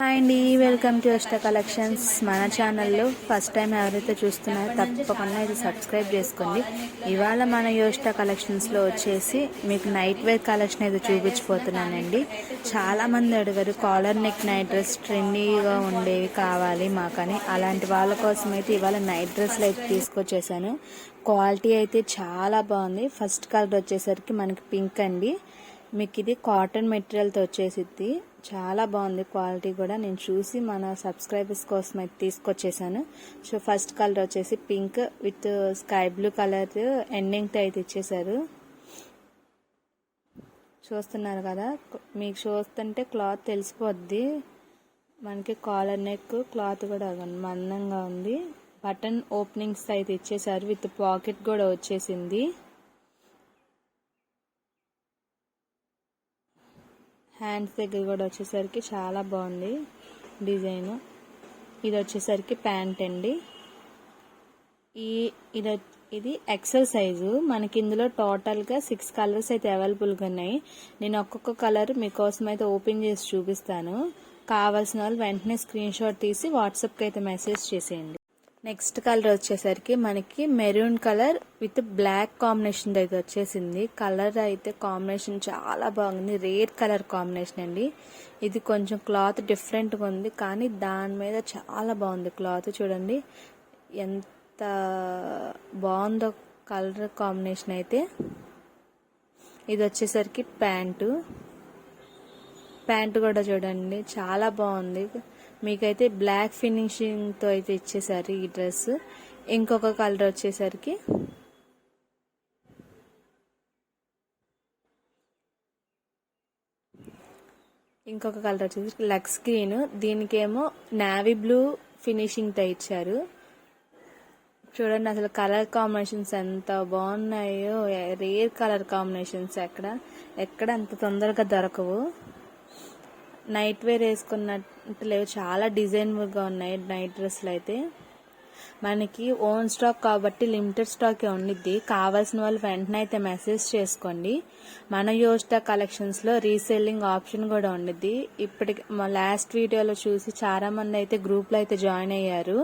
Hi అండి welcome to అష్ట collections. మన ఛానల్లో ఫస్ట్ టైం ఎవరైతే చూస్తున్నారో తప్పకుండా ఇది సబ్స్క్రైబ్ చేసుకోండి. ఇవాళ మన యోష్ట కలెక్షన్స్లో వచ్చేసి మీకు నైట్ వేర్ కలెక్షన్ అయితే చూపించిపోతున్నానండి చాలామంది అడిగారు కాలర్ నెక్ నైట్ డ్రెస్ ట్రెండీగా ఉండేవి కావాలి మాకని. అలాంటి వాళ్ళ కోసం అయితే ఇవాళ నైట్ డ్రెస్లు అయితే తీసుకొచ్చేసాను. క్వాలిటీ అయితే చాలా బాగుంది. ఫస్ట్ కలర్ వచ్చేసరికి మనకి పింక్ అండి. మీకు ఇది కాటన్ మెటీరియల్తో వచ్చేసిద్ది. చాలా బాగుంది క్వాలిటీ కూడా. నేను చూసి మన సబ్స్క్రైబర్స్ కోసం అయితే తీసుకొచ్చేసాను. సో ఫస్ట్ కలర్ వచ్చేసి pink with sky blue colour ఎండింగ్తో అయితే ఇచ్చేసారు. చూస్తున్నారు కదా మీకు చూస్తుంటే క్లాత్ తెలిసిపోద్ది. మనకి కాలర్ నెక్ క్లాత్ కూడా మందంగా ఉంది. బటన్ ఓపెనింగ్స్ అయితే ఇచ్చేసారు. విత్ పాకెట్ కూడా వచ్చేసింది. హ్యాండ్స్ దగ్గర కూడా వచ్చేసరికి చాలా బాగుంది డిజైన్. ఇది వచ్చేసరికి ప్యాంట్ అండి. ఈ ఇది ఇది ఎక్సెల్ సైజు మనకి ఇందులో టోటల్గా సిక్స్ కలర్స్ అయితే అవైలబుల్గా ఉన్నాయి. నేను ఒక్కొక్క కలర్ మీకోసం అయితే ఓపెన్ చేసి చూపిస్తాను. కావాల్సిన వాళ్ళు వెంటనే స్క్రీన్ షాట్ తీసి వాట్సాప్కి అయితే మెసేజ్ చేసేయండి. నెక్స్ట్ కలర్ వచ్చేసరికి మనకి maroon colour with black combination అయితే వచ్చేసింది. కలర్ అయితే కాంబినేషన్ చాలా బాగుంది. రేర్ కలర్ కాంబినేషన్ అండి. ఇది కొంచెం క్లాత్ డిఫరెంట్గా ఉంది కానీ దాని మీద చాలా బాగుంది క్లాత్ చూడండి. ఎంత బాగుందో కలర్ కాంబినేషన్ అయితే. ఇది వచ్చేసరికి ప్యాంటు. ప్యాంటు కూడా చూడండి చాలా బాగుంది. మీకైతే బ్లాక్ ఫినిషింగ్తో అయితే ఇచ్చేసారు ఈ డ్రెస్ ఇంకొక కలర్ వచ్చేసరికి ఇంకొక కలర్ వచ్చేసి లక్స్ గ్రీన్. దీనికేమో నావీ బ్లూ ఫినిషింగ్తో ఇచ్చారు. చూడండి అసలు కలర్ కాంబినేషన్స్ ఎంత బాగున్నాయో రేర్ కలర్ కాంబినేషన్స్ ఎక్కడ ఎక్కడ అంత తొందరగా దొరకవు. నైట్ వేర్ వేసుకున్నట్టు లేవు. చాలా డిజైన్గా ఉన్నాయి నైట్ డ్రెస్లు అయితే. మనకి ఓన్ స్టాక్ కాబట్టి లిమిటెడ్ స్టాకే ఉండిద్ది. కావాల్సిన వాళ్ళు వెంటనే అయితే మెసేజ్ చేసుకోండి. మన యోస్టా కలెక్షన్స్లో రీసెల్లింగ్ ఆప్షన్ కూడా ఉండిద్ది. ఇప్పటికి మా లాస్ట్ వీడియోలో చూసి చాలామంది అయితే గ్రూప్లో అయితే జాయిన్ అయ్యారు.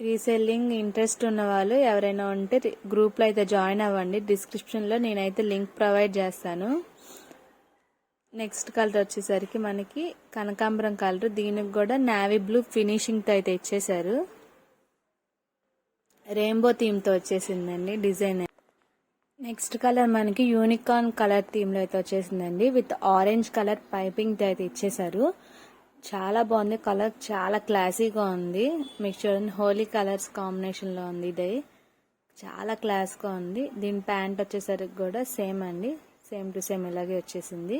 రీసెల్లింగ్ ఇంట్రెస్ట్ ఉన్న వాళ్ళు ఎవరైనా ఉంటే గ్రూప్లో అయితే జాయిన్ అవ్వండి. డిస్క్రిప్షన్లో నేనైతే లింక్ ప్రొవైడ్ చేస్తాను. నెక్స్ట్ కలర్ వచ్చేసరికి మనకి కనకాంబరం కలర్. దీనికి కూడా నావీ బ్లూ ఫినిషింగ్తో అయితే ఇచ్చేసారు రెయిన్బో థీమ్తో వచ్చేసిందండి డిజైన్ నెక్స్ట్ కలర్ మనకి యూనికార్న్ కలర్ థీమ్లో అయితే వచ్చేసిందండి. విత్ ఆరెంజ్ కలర్ పైపింగ్తో అయితే ఇచ్చేసారు చాలా బాగుంది కలర్. చాలా క్లాసీగా ఉంది. మీకు చూడండి హోలీ కలర్స్ కాంబినేషన్లో ఉంది ఇది. చాలా క్లాస్గా ఉంది. దీని ప్యాంట్ వచ్చేసరికి కూడా సేమ్ అండి. సేమ్ టు సేమ్ ఇలాగే వచ్చేసింది.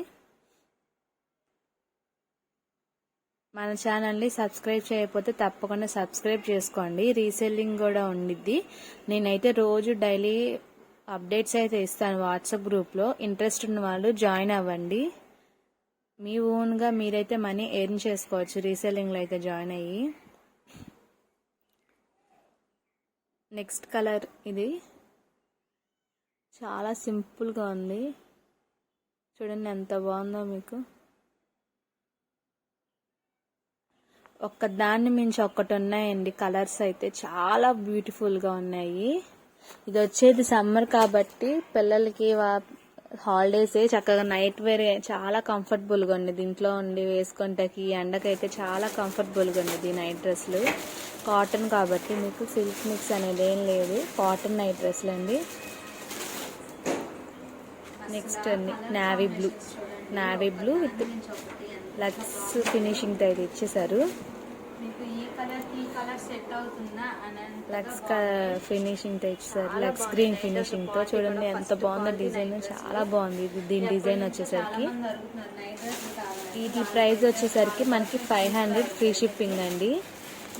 మన ఛానల్ని సబ్స్క్రైబ్ చేయకపోతే తప్పకుండా సబ్స్క్రైబ్ చేసుకోండి. రీసెల్లింగ్ కూడా ఉండిద్ది. నేనైతే రోజు డైలీ అప్డేట్స్ అయితే ఇస్తాను వాట్సాప్ గ్రూప్లో. ఇంట్రెస్ట్ ఉన్న వాళ్ళు జాయిన్ అవ్వండి. మీ ఓన్గా మీరైతే మనీ ఎర్న్ చేసుకోవచ్చు. రీసెల్లింగ్లో అయితే జాయిన్ అయ్యి. నెక్స్ట్ కలర్ ఇది. చాలా సింపుల్గా ఉంది. చూడండి ఎంత బాగుందో మీకు. ఒక్క దాన్ని మించి ఒక్కటి ఉన్నాయండి కలర్స్ అయితే చాలా బ్యూటిఫుల్గా ఉన్నాయి. ఇది వచ్చేది సమ్మర్ కాబట్టి పిల్లలకి హాలిడేస్ చక్కగా నైట్ వేర్ చాలా కంఫర్టబుల్గా ఉంది దీంట్లో ఉండి వేసుకుంటకి ఎండకైతే చాలా కంఫర్టబుల్గా ఉంది నైట్ డ్రెస్లు కాటన్ కాబట్టి మీకు సిల్క్ మిక్స్ అనేది ఏం లేదు. కాటన్ నైట్ డ్రెస్లు అండి. నెక్స్ట్ అండి navy blue navy blue with lux finishing అయితే ఇచ్చేసారు లక్స్ ఫినిషింగ్తో ఇచ్చేసారు లక్స్ గ్రీన్ ఫినిషింగ్తో చూడండి ఎంత బాగుందో డిజైన్ చాలా బాగుంది. ఇది దీని డిజైన్ వచ్చేసరికి వీటి ప్రైస్ వచ్చేసరికి మనకి ఫైవ్ హండ్రెడ్ ఫ్రీ షిప్పింగ్ అండి.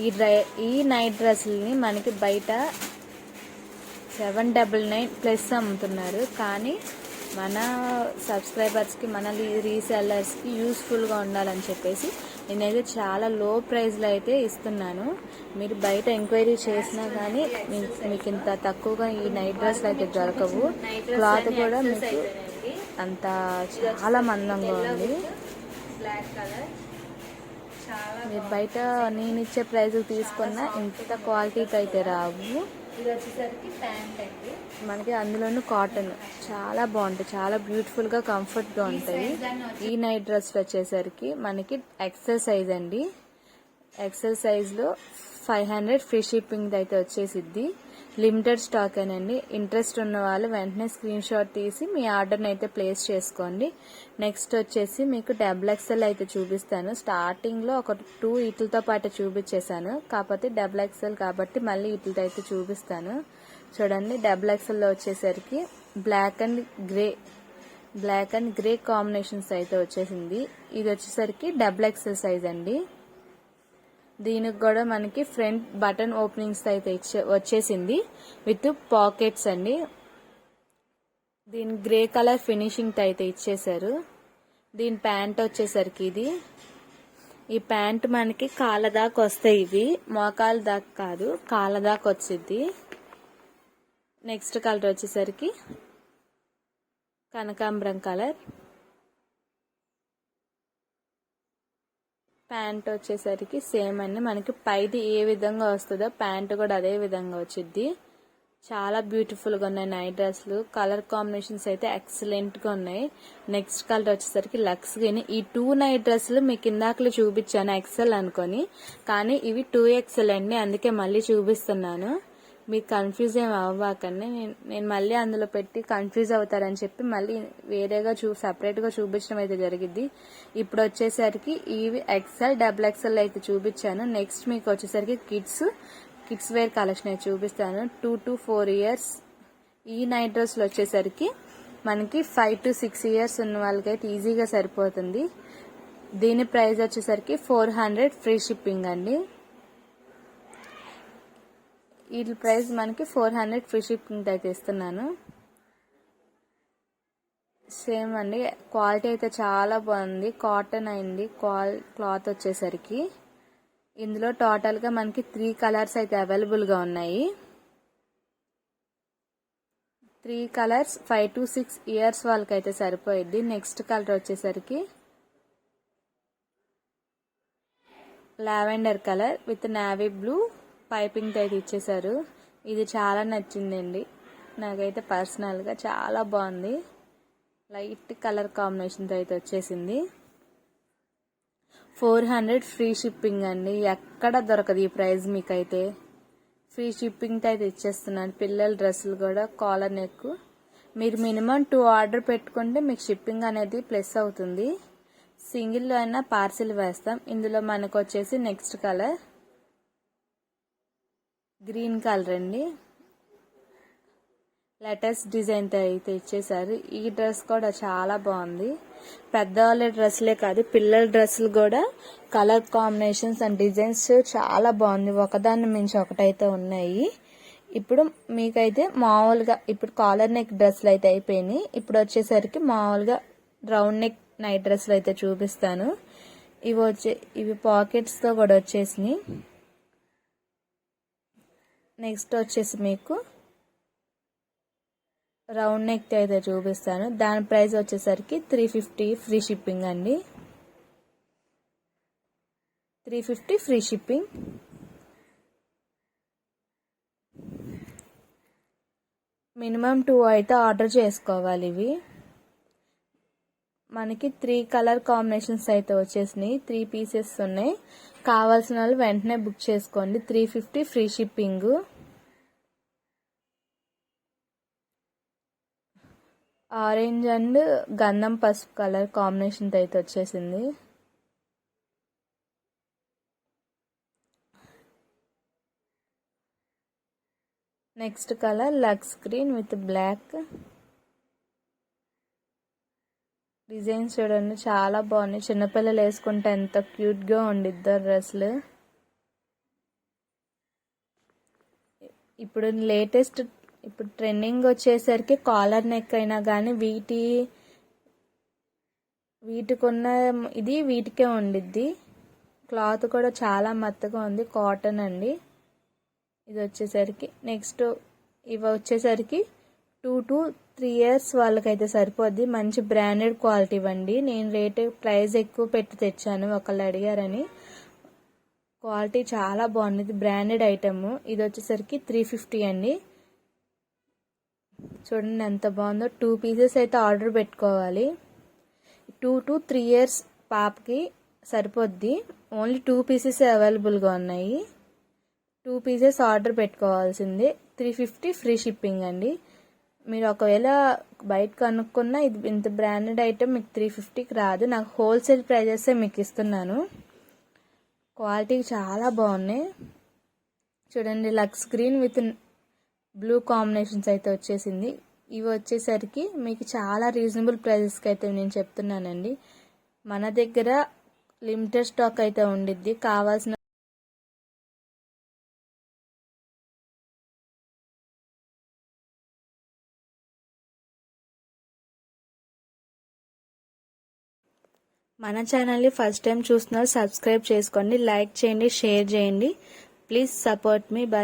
ఈ డ్రై ఈ నైట్ డ్రెస్సులని మనకి బయట సెవెన్ డబల్ నైన్ ప్లస్ అమ్ముతున్నారు. కానీ మన సబ్స్క్రైబర్స్కి మన రీసెల్లర్స్కి యూస్ఫుల్గా ఉండాలని చెప్పేసి నేనైతే చాలా లో ప్రైస్లో అయితే ఇస్తున్నాను. మీరు బయట ఎంక్వైరీ చేసినా కానీ మీకు ఇంత తక్కువగా ఈ నైట్ డ్రెస్లు అయితే దొరకవు. క్లాత్ కూడా మీకు అంత చాలా మందంగా ఉంది. కలర్ మీరు బయట నేను ఇచ్చే ప్రైస్ తీసుకున్న ఇంత క్వాలిటీకి అయితే రావు. ఇది వచ్చేసరికి ప్యాంట్ అండి. మనకి అందులోనూ కాటన్. చాలా బాగుంటాయి. చాలా బ్యూటిఫుల్గా కంఫర్ట్గా ఉంటాయి ఈ నైట్ డ్రెస్ వచ్చేసరికి మనకి ఎక్సెల్ సైజ్ అండి. ఎక్సెల్ సైజ్లో ఫైవ్ హండ్రెడ్ ఫ్రీ షిప్పింగ్ అయితే వచ్చేసిద్ది. లిమిటెడ్ స్టాక్ అండి ఇంట్రెస్ట్ ఉన్న వాళ్ళు వెంటనే స్క్రీన్ షాట్ తీసి మీ ఆర్డర్ని అయితే ప్లేస్ చేసుకోండి. నెక్స్ట్ వచ్చేసి మీకు డబుల్ ఎక్సెల్ అయితే చూపిస్తాను. స్టార్టింగ్లో ఒక టూ ఇట్లతో పాటు చూపించేశాను. కాకపోతే డబుల్ ఎక్సెల్ కాబట్టి మళ్ళీ ఇటులతో అయితే చూపిస్తాను. చూడండి డబుల్ ఎక్సెల్లో వచ్చేసరికి black and grey black and grey combinations అయితే వచ్చేసింది. ఇది వచ్చేసరికి డబుల్ ఎక్సెల్ సైజ్ అండి. దీనికి కూడా మనకి ఫ్రంట్ బటన్ ఓపెనింగ్స్ అయితే ఇచ్చే- వచ్చేసింది. విత్ పాకెట్స్ అండి. దీని గ్రే కలర్ ఫినిషింగ్ అయితే ఇచ్చేసారు దీని ప్యాంట్ వచ్చేసరికి ఇది. ఈ ప్యాంట్ మనకి కాళ్ళ దాకా వస్తాయి ఇవి. మోకాల దాకా కాదు కాళ్ళ దాకా వచ్చింది నెక్స్ట్ కలర్ వచ్చేసరికి కనకాంబరం కలర్. ప్యాంట్ వచ్చేసరికి సేమ్ అండి. మనకి పైది ఏ విధంగా వస్తుందో ప్యాంట్ కూడా అదే విధంగా వచ్చింది చాలా బ్యూటిఫుల్గా ఉన్నాయి నైట్ డ్రెస్లు. కలర్ కాంబినేషన్స్ అయితే ఎక్సలెంట్గా ఉన్నాయి. నెక్స్ట్ కలర్ వచ్చేసరికి లక్స్ గ్రీన్ ఈ టూ నైట్ డ్రెస్లు మీకు ఇందాకలు చూపించాను ఎక్సెల్ అనుకొని. కానీ ఇవి టూ ఎక్సెల్ అండి అందుకే మళ్ళీ చూపిస్తున్నాను. మీరు కన్ఫ్యూజ్ ఏమి అవ్వకండి. నేను నేను మళ్ళీ అందులో పెట్టి కన్ఫ్యూజ్ అవుతారని చెప్పి మళ్ళీ వేరేగా చూ సపరేట్గా చూపించడం అయితే జరిగింది ఇప్పుడు వచ్చేసరికి ఇవి ఎక్సెల్ డబుల్ ఎక్సెల్ అయితే చూపించాను. నెక్స్ట్ మీకు వచ్చేసరికి కిడ్స్ కిడ్స్ వేర్ కలెక్షన్ అయితే చూపిస్తాను. టూ టు ఫోర్ ఇయర్స్ ఈ నైట్ డ్రెస్లు వచ్చేసరికి మనకి ఫైవ్ టు సిక్స్ ఇయర్స్ ఉన్న వాళ్ళకైతే ఈజీగా సరిపోతుంది. దీని ప్రైస్ వచ్చేసరికి ఫోర్ హండ్రెడ్ ఫ్రీ షిప్పింగ్ అండి. వీటి ప్రైస్ మనకి ఫోర్ హండ్రెడ్ ఫ్రీ షిప్పింగ్ అయితే ఇస్తున్నాను. సేమ్ అండి క్వాలిటీ అయితే చాలా బాగుంది. కాటన్ అయింది క్వాల్ క్లాత్ వచ్చేసరికి. ఇందులో టోటల్గా మనకి త్రీ కలర్స్ అయితే అవైలబుల్గా ఉన్నాయి. Three colours five to six years వాళ్ళకైతే సరిపోయిద్ది. నెక్స్ట్ కలర్ వచ్చేసరికి lavender colour with navy blue పైపింగ్తో అయితే ఇచ్చేసారు ఇది చాలా నచ్చిందండి. నాకైతే పర్సనల్గా చాలా బాగుంది. లైట్ కలర్ కాంబినేషన్తో అయితే వచ్చేసింది. ఫోర్ హండ్రెడ్ ఫ్రీ షిప్పింగ్ అండి. ఎక్కడ దొరకదు ఈ ప్రైస్ మీకైతే. ఫ్రీ షిప్పింగ్తో అయితే ఇచ్చేస్తున్నాను. పిల్లల డ్రెస్సులు కూడా కాలర్ నెక్ మీరు మినిమం టూ ఆర్డర్ పెట్టుకుంటే మీకు షిప్పింగ్ అనేది ప్లస్ అవుతుంది. సింగిల్లో అయినా పార్సిల్ వేస్తాం. ఇందులో మనకు వచ్చేసి నెక్స్ట్ కలర్ గ్రీన్ కలర్ అండి. లేటెస్ట్ డిజైన్తో అయితే ఇచ్చేసారు ఈ డ్రెస్ కూడా చాలా బాగుంది. పెద్దవాళ్ళ డ్రెస్లే కాదు పిల్లల డ్రెస్సులు కూడా కలర్ కాంబినేషన్స్ అండ్ డిజైన్స్ చాలా బాగుంది. ఒకదాన్ని మించి ఒకటైతే ఉన్నాయి. ఇప్పుడు మీకైతే మామూలుగా ఇప్పుడు కాలర్ నెక్ డ్రెస్సులు అయితే అయిపోయినాయి. ఇప్పుడు వచ్చేసరికి మామూలుగా రౌండ్ నెక్ నైట్ డ్రెస్సులు అయితే చూపిస్తాను. ఇవి వచ్చే ఇవి పాకెట్స్తో కూడా వచ్చేసినాయి. నెక్స్ట్ వచ్చేసి మీకు రౌండ్ నెక్ అయితే చూపిస్తాను. దాని ప్రైస్ వచ్చేసరికి త్రీ ఫిఫ్టీ ఫ్రీ షిప్పింగ్ అండి. Three fifty free shipping. Minimum two అయితే ఆర్డర్ చేసుకోవాలి ఇవి. మనకి త్రీ కలర్ కాంబినేషన్స్ అయితే వచ్చేసినాయి. త్రీ పీసెస్ ఉన్నాయి. కావాల్సిన వాళ్ళు వెంటనే బుక్ చేసుకోండి. Three fifty free shipping. Orange and గంధం పసుపు కలర్ కాంబినేషన్ అయితే వచ్చేసింది. Next colour lux green with black. Designs చూడండి చాలా బాగున్నాయి. చిన్నపిల్లలు వేసుకుంటే ఎంత క్యూట్గా ఉండిద్దో డ్రెస్సులు. ఇప్పుడు లేటెస్ట్ ఇప్పుడు ట్రెండింగ్ వచ్చేసరికి కాలర్ నెక్ అయినా కానీ వీటి వీటికున్న ఇది వీటికే ఉండిద్ది. క్లాత్ కూడా చాలా మెత్తగా ఉంది కాటన్ అండి. ఇది వచ్చేసరికి నెక్స్ట్ ఇవి వచ్చేసరికి టూ టు త్రీ ఇయర్స్ వాళ్ళకైతే సరిపోద్ది. మంచి బ్రాండెడ్ క్వాలిటీ ఇవ్వండి. నేను రేట్ ప్రైస్ ఎక్కువ పెట్టి తెచ్చాను. ఒకళ్ళు అడిగారని. క్వాలిటీ చాలా బాగుంది. Branded item. ఇది వచ్చేసరికి త్రీ ఫిఫ్టీ అండి. చూడండి ఎంత బాగుందో. టూ పీసెస్ అయితే ఆర్డర్ పెట్టుకోవాలి. టూ టు త్రీ ఇయర్స్ పాపకి సరిపోద్ది. ఓన్లీ టూ పీసెస్ అవైలబుల్గా ఉన్నాయి. టూ పీసెస్ ఆర్డర్ పెట్టుకోవాల్సింది. త్రీ ఫిఫ్టీ ఫ్రీ షిప్పింగ్ అండి. మీరు ఒకవేళ బయట కనుక్కున్నా ఇది ఇంత బ్రాండెడ్ ఐటెం మీకు త్రీ ఫిఫ్టీకి రాదు. నాకు హోల్సేల్ ప్రైజెస్ మీకు ఇస్తున్నాను. క్వాలిటీ చాలా బాగున్నాయి. చూడండి lux green with blue combinations అయితే వచ్చేసింది. ఇవి వచ్చేసరికి మీకు చాలా రీజనబుల్ ప్రైజెస్కి అయితే నేను చెప్తున్నానండి. మన దగ్గర లిమిటెడ్ స్టాక్ అయితే ఉండిద్ది. కావాల్సిన మన ఛానల్ని ఫస్ట్ టైం చూస్తున్నారు సబ్స్క్రైబ్ చేసుకోండి లైక్ చేయండి షేర్ చేయండి. ప్లీజ్ సపోర్ట్ మీ బై